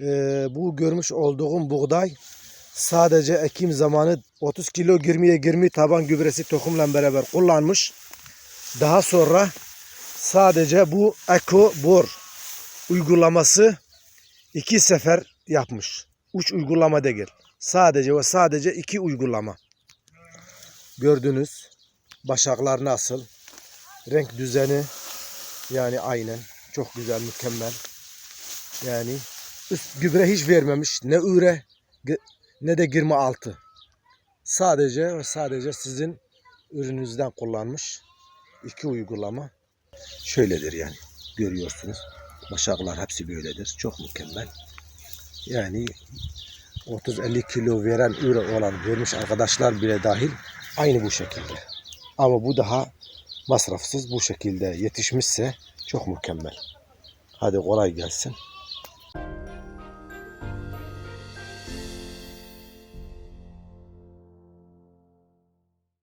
Ee, bu görmüş olduğum buğday sadece ekim zamanı 30 kilo 20'ye 20 taban gübresi tohumla beraber kullanmış. Daha sonra sadece bu Eko Bor uygulaması iki sefer yapmış. Uç uygulama değil. Sadece ve sadece iki uygulama. Gördünüz. Başaklar nasıl? Renk düzeni yani aynen. Çok güzel, mükemmel. Yani gübre hiç vermemiş. Ne üre ne de 26. Sadece ve sadece sizin ürününüzden kullanmış. iki uygulama. Şöyledir yani. Görüyorsunuz. Başaklar hepsi böyledir. Çok mükemmel. Yani 30-50 kilo veren üre olan vermiş arkadaşlar bile dahil aynı bu şekilde. Ama bu daha masrafsız bu şekilde yetişmişse çok mükemmel. Hadi kolay gelsin.